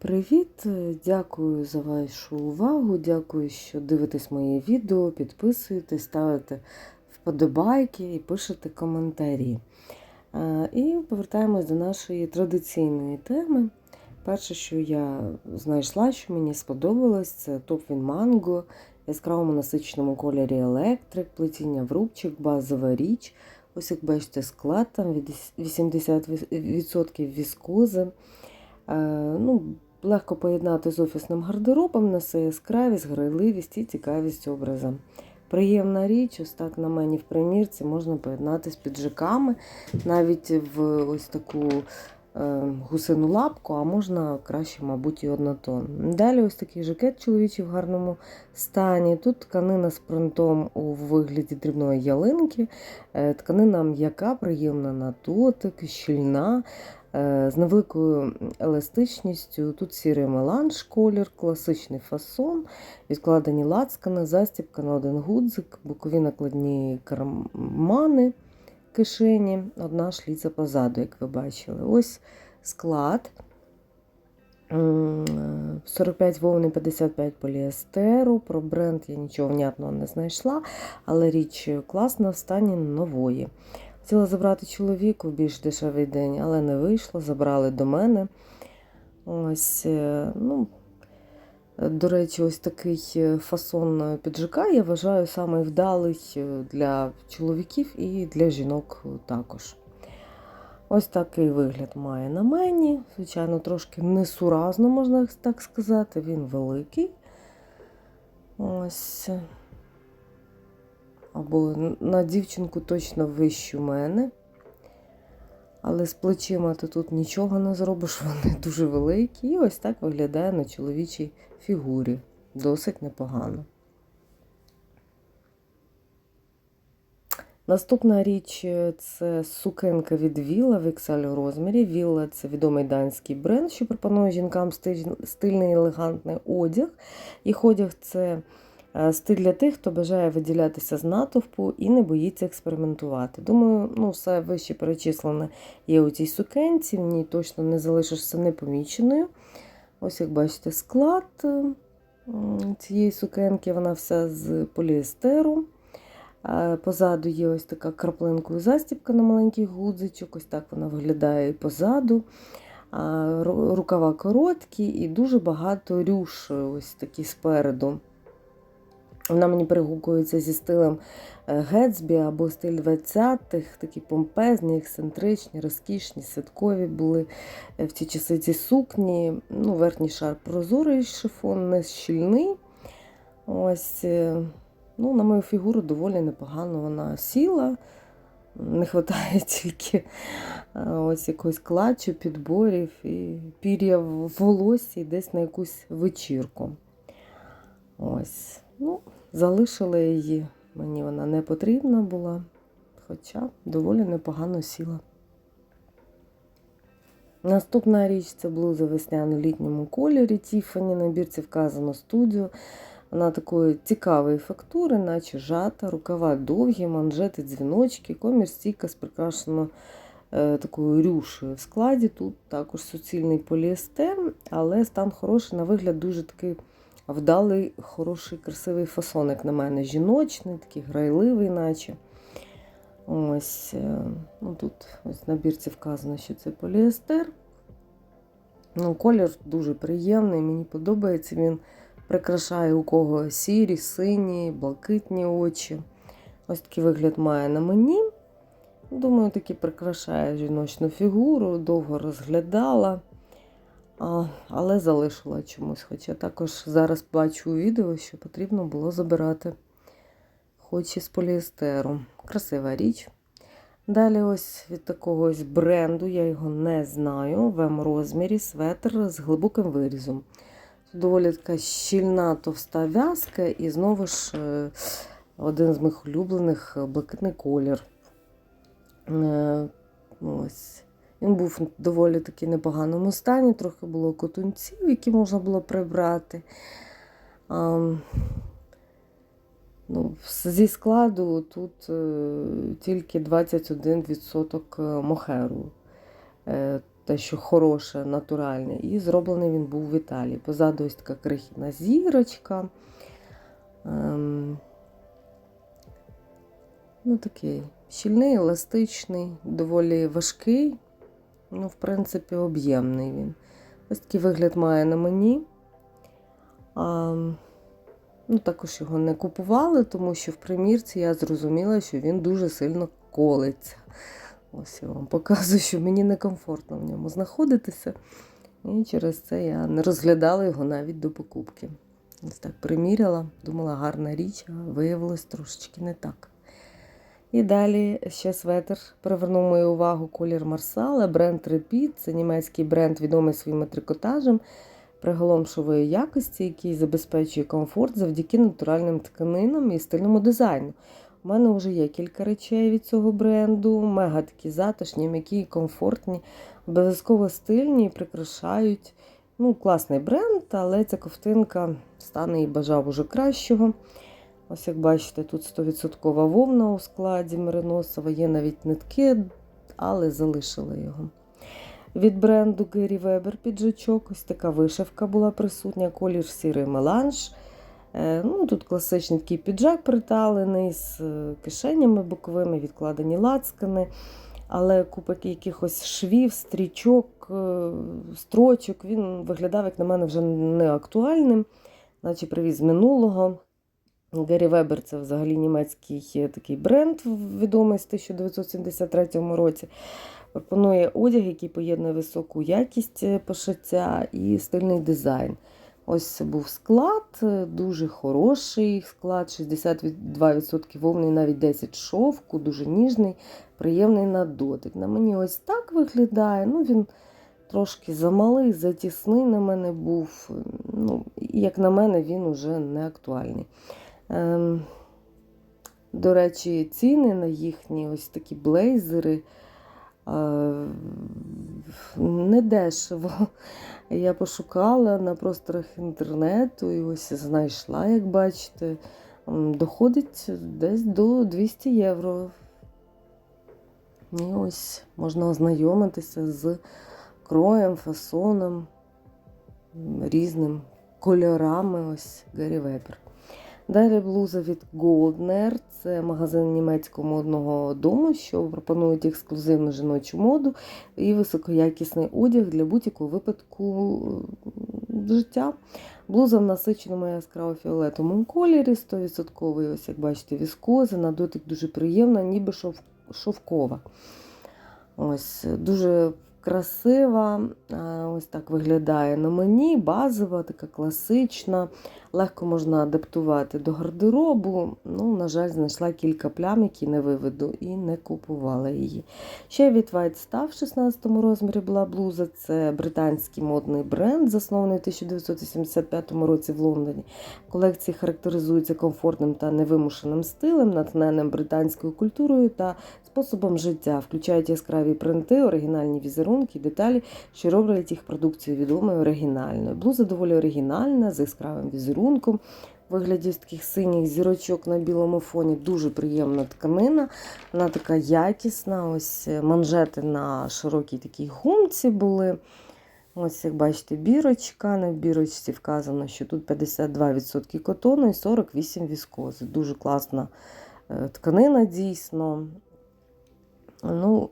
Привіт! Дякую за вашу увагу. Дякую, що дивитесь моє відео, підписуєтесь, ставите вподобайки і пишете коментарі. Е, І повертаємось до нашої традиційної теми. Перше, що я знайшла, що мені сподобалось, це топ-він манго, яскравому насиченому кольорі електрик, плетіння в рубчик, базова річ. Ось як бачите, склад там 80% віскози. Е, ну, Легко поєднати з офісним гардеробом, несе яскравість, грайливість і цікавість образа. Приємна річ, ось так на мені в примірці можна поєднати з піджаками, навіть в ось таку гусину лапку, а можна краще, мабуть, і однотон. Далі ось такий жакет чоловічий в гарному стані. Тут тканина з принтом у вигляді дрібної ялинки. Е, тканина м'яка, приємна на дотик, щільна. З невеликою еластичністю. Тут сірий меланж, колір, класичний фасон, відкладені лацкани, застібка на один гудзик, бокові накладні кармани кишені, одна шліця позаду, як ви бачили. Ось склад. 45 вовни, 55 поліестеру. Про бренд я нічого внятного не знайшла, але річ класна в стані нової. Хотіла забрати чоловіку в більш дешевий день, але не вийшло, забрали до мене. Ось, ну, До речі, ось такий фасон піджака я вважаю самий вдалий для чоловіків і для жінок також. Ось такий вигляд має на мені. Звичайно, трошки несуразно, можна так сказати, він великий. Ось або на дівчинку точно вищу мене. Але з плечима ти тут нічого не зробиш, вони дуже великі. І ось так виглядає на чоловічій фігурі. Досить непогано. Наступна річ це сукенка від Віла в XL розмірі. Віла це відомий данський бренд, що пропонує жінкам стильний елегантний одяг. Їх одяг це Е, стиль для тих, хто бажає виділятися з натовпу і не боїться експериментувати. Думаю, ну, все вище перечислене є у цій сукенці, в ній точно не залишишся непоміченою. Ось, як бачите, склад е, цієї сукенки, вона вся з поліестеру. Е, позаду є ось така краплинкою застібка на маленький гудзичок, ось так вона виглядає і позаду. Рукава короткі і дуже багато рюш ось такі спереду. Вона мені перегукується зі стилем е, Гетсбі або стиль 20-х, такі помпезні, ексцентричні, розкішні, святкові були е, в ті часи ці сукні. Ну, Верхній шар прозорий шифон, не щільний. Ось, е, ну, На мою фігуру доволі непогано вона сіла. Не вистачає тільки ось якогось клачу, підборів і пір'я в волосі десь на якусь вечірку. Ось. Ну, Залишила її, мені вона не потрібна була, хоча доволі непогано сіла. Наступна річ це блуза весняно літньому кольорі Тіфані. На бірці вказано студіо. Вона такої цікавої фактури, наче жата, рукава довгі, манжети, дзвіночки, комір стійка з прикрашено е, такою рюшею в складі. Тут також суцільний поліестер, але стан хороший, на вигляд дуже такий вдалий, хороший, красивий фасон, як на мене, жіночний, такий грайливий, наче. Ось, е, ну Тут ось на бірці вказано, що це поліестер. Ну, Колір дуже приємний, мені подобається. Він прикрашає у кого сірі, сині, блакитні очі. Ось такий вигляд має на мені. Думаю, таки прикрашає жіночну фігуру, довго розглядала але залишила чомусь. Хоча також зараз бачу у відео, що потрібно було забирати хоч із поліестеру. Красива річ. Далі, ось від такого ось бренду, я його не знаю, в М-розмірі светр з глибоким вирізом. Тут доволі така щільна товста в'язка, і знову ж е, один з моїх улюблених блакитний колір. Е, ось. Він був в доволі таки непоганому стані, трохи було котунців, які можна було прибрати. А, ну, Зі складу тут е, тільки 21% мохеру. Е, те, що хороше, натуральне. І зроблений він був в Італії. Позаду ось така крихітна зірочка. Ем, ну, такий щільний, еластичний, доволі важкий, ну, в принципі, об'ємний він. Ось такий вигляд має на мені. А, ну, також його не купували, тому що в примірці я зрозуміла, що він дуже сильно колиться. Ось я вам показую, що мені некомфортно в ньому знаходитися. І через це я не розглядала його навіть до покупки. Ось так приміряла, думала, гарна річ, а виявилось трошечки не так. І далі ще светр привернув мою увагу колір Марсала, бренд Repeat. Це німецький бренд, відомий своїм трикотажем приголомшової якості, який забезпечує комфорт завдяки натуральним тканинам і стильному дизайну. У мене вже є кілька речей від цього бренду, мега такі затишні, м'які, комфортні, обов'язково стильні прикрашають. Ну, Класний бренд, але ця ковтинка стане і бажав уже кращого. Ось як бачите, тут 100% вовна у складі мериносова, є навіть нитки, але залишили його. Від бренду Gary Weber піджачок, ось така вишивка була присутня, колір сірий меланж. Е, Ну, Тут класичний такий піджак приталений з е, кишенями боковими, відкладені лацкани, але купа якихось швів, стрічок, е, строчок. Він виглядав, як на мене, вже не актуальним, наче привіз минулого. Гері Вебер це взагалі німецький такий бренд, відомий з 1973 році. Пропонує одяг, який поєднує високу якість пошиття і стильний дизайн. Ось був склад, дуже хороший склад, 62% вовни, навіть 10 шовку, дуже ніжний, приємний на дотик. На мені ось так виглядає. Ну, Він трошки замалий, затісний на мене був. Ну, Як на мене, він уже не актуальний. Ем, До речі, ціни на їхні ось такі блейзери не дешево. Я пошукала на просторах інтернету і ось знайшла, як бачите, доходить десь до 200 євро. І ось можна ознайомитися з кроєм, фасоном, різним кольорами. Ось Гаррі Вебер. Далі блуза від Goldner. Це магазин німецького модного дому, що пропонують ексклюзивну жіночу моду і високоякісний одяг для будь-якого випадку життя. Блуза в насиченому яскраво фіолетовому кольорі, 100%, ось як бачите, віскоза, на дотик дуже приємна, ніби шов... шовкова. Ось, Дуже красива, ось так виглядає на мені, базова, така класична, легко можна адаптувати до гардеробу. Ну, На жаль, знайшла кілька плям, які не виведу, і не купувала її. Ще від White Stuff в 16 розмірі була блуза. Це британський модний бренд, заснований у 1975 році в Лондоні. Колекції характеризуються комфортним та невимушеним стилем, натхненним британською культурою та способом життя, включають яскраві принти, оригінальні візерунки, деталі, що роблять їх продукцію відомою оригінальною. Блуза доволі оригінальна, з яскравим візерунком. Вигляді з таких синіх зірочок на білому фоні дуже приємна тканина. Вона така якісна. Ось манжети на широкій такій гумці були. Ось, як бачите, бірочка. На бірочці вказано, що тут 52% котону і 48% віскози. Дуже класна е, тканина, дійсно. Ну,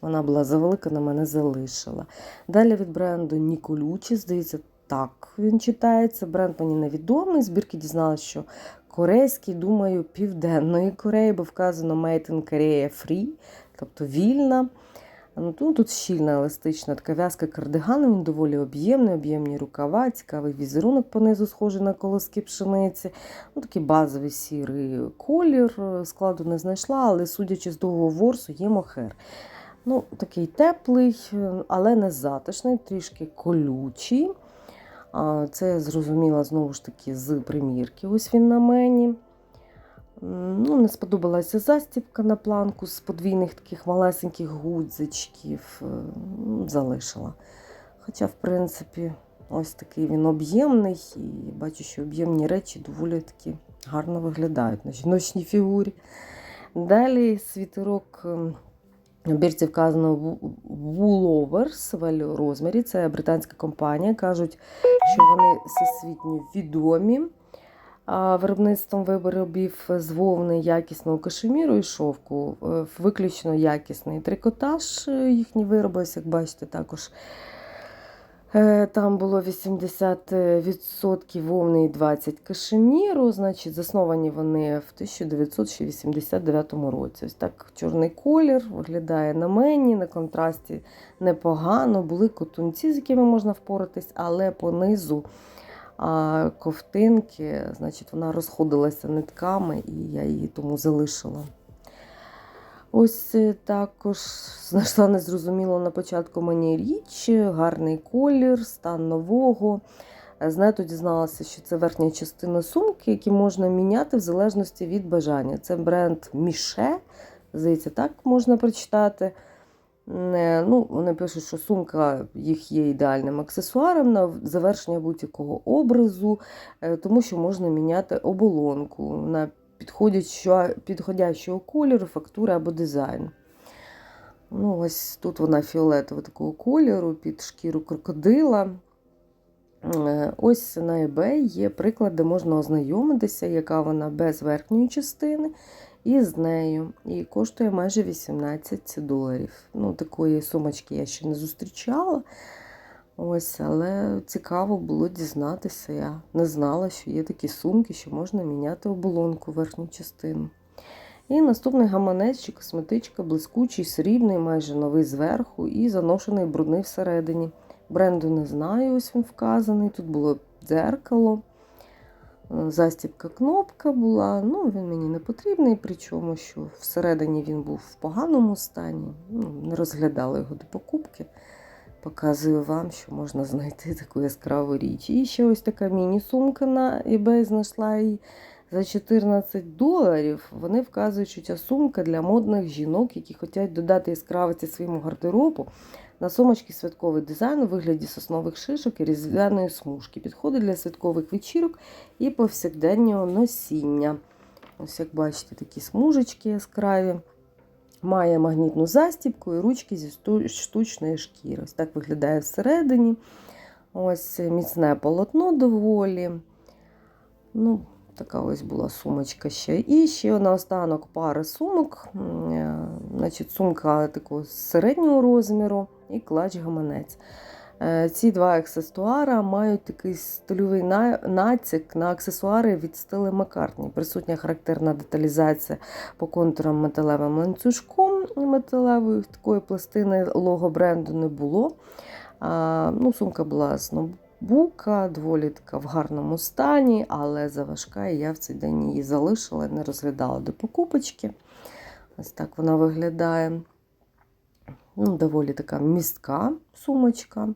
вона була завелика, на мене залишила. Далі від бренду Ніколючі, здається, так він читається. Бренд мені невідомий. Збірки дізналася, що корейський, думаю, Південної Кореї, бо вказано Made in Korea Free, тобто вільна. Ну, Тут щільна еластична така в'язка кардигану, він доволі об'ємний, об'ємні рукава, цікавий візерунок понизу, схожий на колоски пшениці. Ну, Такий базовий сірий колір. Складу не знайшла, але, судячи з довгого ворсу, є мохер. Ну, Такий теплий, але не затишний, трішки колючий. Це я зрозуміла знову ж таки з примірки. Ось він на мені. Ну, Не сподобалася застібка на планку з подвійних таких малесеньких гудзичків. Ну, залишила. Хоча, в принципі, ось такий він об'ємний, і бачу, що об'ємні речі доволі таки гарно виглядають на жіночній фігурі. Далі світерок В бірці вказано Woolworths в розмірі. Це британська компанія. Кажуть, що вони всесвітньо відомі виробництвом виробів з вовни якісного кашеміру і шовку. Е, Виключно якісний трикотаж е, їхні вироби, як бачите, також. Е, Там було 80% вовни і 20 кашеміру. Значить, засновані вони в 1989 році. Ось так чорний колір виглядає на мені, на контрасті непогано. Були котунці, з якими можна впоратись, але по низу ковтинки, значить, вона розходилася нитками, і я її тому залишила. Ось е, також знайшла незрозуміло на початку мені річ, гарний колір, стан нового. Е, Знаєте, дізналася, що це верхня частина сумки, які можна міняти в залежності від бажання. Це бренд Міше, здається, так можна прочитати. Е, Ну, вони пишуть, що сумка їх є ідеальним аксесуаром на завершення будь-якого образу, тому що можна міняти оболонку на підходящого кольору, фактури або дизайн. Ну, ось тут вона фіолетового такого кольору під шкіру крокодила. Е, Ось на eBay є приклад, де можна ознайомитися, яка вона без верхньої частини і з нею. І коштує майже 18 доларів. Ну, такої сумочки я ще не зустрічала. Ось, але цікаво було дізнатися. Я не знала, що є такі сумки, що можна міняти оболонку верхню частину. І наступний гаманець чи косметичка, блискучий, срібний, майже новий зверху і заношений брудний всередині. Бренду не знаю, ось він вказаний. Тут було дзеркало, е, застібка кнопка була. Ну, він мені не потрібний, причому що всередині він був в поганому стані. Ну, не розглядала його до покупки. Показую вам, що можна знайти таку яскраву річ. І ще ось така міні-сумка на eBay знайшла її за 14 доларів. Вони вказують, що ця сумка для модних жінок, які хочуть додати яскравості своєму гардеробу. На сумочки святковий дизайн у вигляді соснових шишок і різдвяної смужки. Підходить для святкових вечірок і повсякденнього носіння. Ось, як бачите, такі смужечки яскраві. Має магнітну застібку і ручки зі штучної шкіри. Ось так виглядає всередині. Ось міцне полотно доволі. Ну, така ось була сумочка ще. І ще наостанок пари сумок. Е, Значить, сумка такого середнього розміру і клач-гаманець. Е, Ці два аксесуара мають такий стильовий на- націк на аксесуари від стили Маккартні. Присутня характерна деталізація по контурам металевим ланцюжком металевої такої пластини лого бренду не було. А, ну, Сумка була з ноутбука, доволі така в гарному стані, але заважка, і я в цей день її залишила, не розглядала до покупочки. Ось так вона виглядає. Ну, доволі така містка сумочка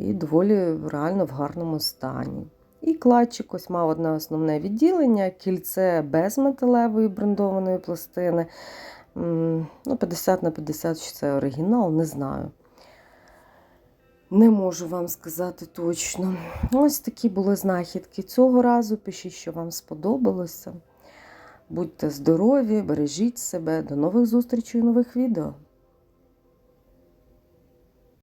і доволі реально в гарному стані. І кладчик ось мав одне основне відділення, кільце без металевої брендованої пластини. Ну, 50 на 50, чи це оригінал, не знаю. Не можу вам сказати точно. Ось такі були знахідки цього разу. Пишіть, що вам сподобалося. Будьте здорові, бережіть себе. До нових зустрічей у нових відео.